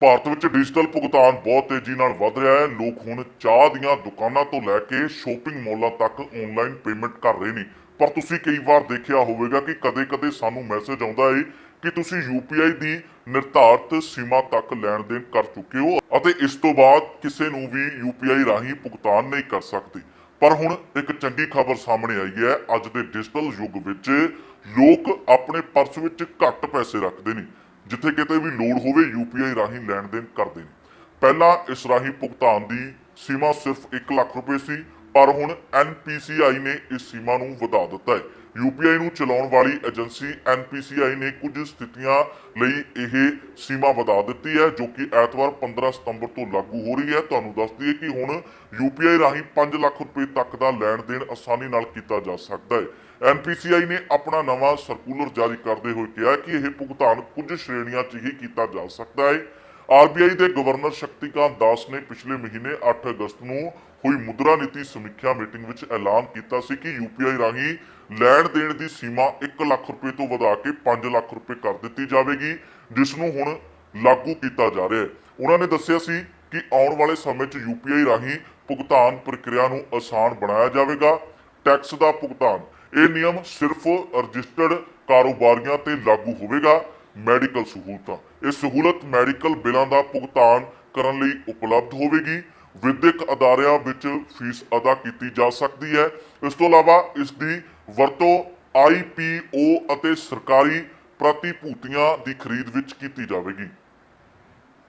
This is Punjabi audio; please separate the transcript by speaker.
Speaker 1: ਭਾਰਤ ਵਿੱਚ ਡਿਜੀਟਲ ਭੁਗਤਾਨ ਬਹੁਤ ਤੇਜ਼ੀ ਨਾਲ ਵੱਧ ਰਿਹਾ ਹੈ। ਲੋਕ ਹੁਣ ਚਾਹ ਦੀਆਂ ਦੁਕਾਨਾਂ ਤੋਂ ਲੈ ਕੇ ਸ਼ੋਪਿੰਗ ਮਾਲਾਂ ਤੱਕ ਆਨਲਾਈਨ ਪੇਮੈਂਟ ਕਰ ਰਹੇ ਨੇ। ਪਰ ਤੁਸੀਂ ਕਈ ਵਾਰ ਦੇਖਿਆ ਹੋਵੇਗਾ ਕਿ ਕਦੇ-ਕਦੇ ਸਾਨੂੰ ਮੈਸੇਜ ਆਉਂਦਾ ਹੈ ਕਿ ਤੁਸੀਂ UPI ਦੀ ਨਿਰਧਾਰਤ ਸੀਮਾ ਤੱਕ ਲੈਣ ਦੇਣ ਕਰ ਚੁੱਕੇ ਹੋ ਅਤੇ ਇਸ ਤੋਂ ਬਾਅਦ ਕਿਸੇ ਨੂੰ ਵੀ UPI ਰਾਹੀਂ ਭੁਗਤਾਨ ਨਹੀਂ ਕਰ ਸਕਦੇ। ਪਰ ਹੁਣ ਇੱਕ ਚੰਗੀ ਖਬਰ ਸਾਹਮਣੇ ਆਈ ਹੈ। ਅੱਜ ਦੇ ਡਿਜੀਟਲ ਯੁੱਗ ਵਿੱਚ ਲੋਕ ਆਪਣੇ ਪਰਸ ਵਿੱਚ ਘੱਟ ਪੈਸੇ ਰੱਖਦੇ ਨੇ। ਜਿੱਥੇ ਕਿਤੇ ਵੀ ਲੋੜ ਹੋਵੇ UPI ਰਾਹੀਂ ਲੈਣ ਦੇਣ ਕਰਦੇ ਨੇ। ਪਹਿਲਾਂ ਇਸ ਰਾਹੀਂ ਭੁਗਤਾਨ ਦੀ ਸੀਮਾ ਸਿਰਫ 1 ਲੱਖ ਰੁਪਏ ਸੀ। ਪਰ ਹੁਣ NPCI ਨੇ ਇਸ ਸੀਮਾ ਨੂੰ ਵਧਾ ਦਿੱਤਾ ਹੈ। UPI ਨੂੰ ਚਲਾਉਣ ਵਾਲੀ ਏਜੰਸੀ NPCI ਨੇ ਕੁਝ ਸਥਿਤੀਆਂ ਲਈ ਇਹ ਸੀਮਾ ਵਧਾ ਦਿੱਤੀ ਹੈ, ਜੋ ਕਿ ਐਤਵਾਰ 15 ਸਤੰਬਰ ਤੋਂ ਲਾਗੂ ਹੋ ਰਹੀ ਹੈ। ਤੁਹਾਨੂੰ ਦੱਸ ਦਈਏ ਕਿ ਹੁਣ UPI ਰਾਹੀਂ 5 ਲੱਖ ਰੁਪਏ ਤੱਕ ਦਾ ਲੈਣ ਦੇਣ ਆਸਾਨੀ ਨਾਲ ਕੀਤਾ ਜਾ ਸਕਦਾ ਹੈ। NPCI ਨੇ ਆਪਣਾ ਨਵਾਂ ਸਰਕੂਲਰ ਜਾਰੀ ਕਰਦੇ ਹੋਏ ਕਿਹਾ ਕਿ ਇਹ ਭੁਗਤਾਨ ਕੁਝ ਸ਼੍ਰੇਣੀਆਂ 'ਚ ਹੀ ਕੀਤਾ ਜਾ ਸਕਦਾ ਹੈ। ਆਰਬੀਆਈ ਦੇ ਗਵਰਨਰ ਸ਼ਕਤੀਕਾਂਤ ਦਾਸ ਨੇ ਪਿਛਲੇ ਮਹੀਨੇ 8 ਅਗਸਤ ਨੂੰ ਹੋਈ ਮੁਦਰਾ ਨੀਤੀ ਸਮੀਖਿਆ ਮੀਟਿੰਗ ਵਿੱਚ ਐਲਾਨ ਕੀਤਾ ਸੀ ਕਿ ਯੂਪੀਆਈ ਰਾਹੀਂ ਲੈਣ ਦੇਣ ਦੀ ਸੀਮਾ 1 ਲੱਖ ਰੁਪਏ ਤੋਂ ਵਧਾ ਕੇ 5 ਲੱਖ ਰੁਪਏ ਕਰ ਦਿੱਤੀ ਜਾਵੇਗੀ, ਜਿਸ ਨੂੰ ਹੁਣ ਲਾਗੂ ਕੀਤਾ ਜਾ ਰਿਹਾ ਹੈ। ਉਹਨਾਂ ਨੇ ਦੱਸਿਆ ਸੀ ਕਿ ਆਉਣ ਵਾਲੇ ਸਮੇਂ 'ਚ ਯੂਪੀਆਈ ਰਾਹੀਂ ਭੁਗਤਾਨ ਪ੍ਰਕਿਰਿਆ ਨੂੰ ਆਸਾਨ ਬਣਾਇਆ ਜਾਵੇਗਾ। ਟੈਕਸ ਦਾ ਭੁਗਤਾਨ, ਇਹ ਨਿਯਮ ਸਿਰਫ ਰਜਿਸਟਰਡ ਕਾਰੋਬਾਰੀਆਂ ਤੇ ਲਾਗੂ ਹੋਵੇਗਾ, ਮੈਡੀਕਲ ਸਹੂਲਤਾਂ। ਇਹ ਸਹੂਲਤ ਮੈਡੀਕਲ ਬਿੱਲਾਂ ਦਾ ਭੁਗਤਾਨ ਕਰਨ ਲਈ ਉਪਲਬਧ ਹੋਵੇਗੀ। ਵਿਦਿਅਕ ਅਦਾਰਿਆਂ ਵਿੱਚ ਫੀਸ ਅਦਾ ਕੀਤੀ ਜਾ ਸਕਦੀ ਹੈ। ਇਸ ਤੋਂ ਇਲਾਵਾ ਇਸ ਦੀ ਵਰਤੋਂ ਆਈਪੀਓ ਅਤੇ ਸਰਕਾਰੀ ਪ੍ਰਤੀਭੂਤੀਆਂ ਦੀ ਖਰੀਦ ਵਿੱਚ ਕੀਤੀ ਜਾਵੇਗੀ।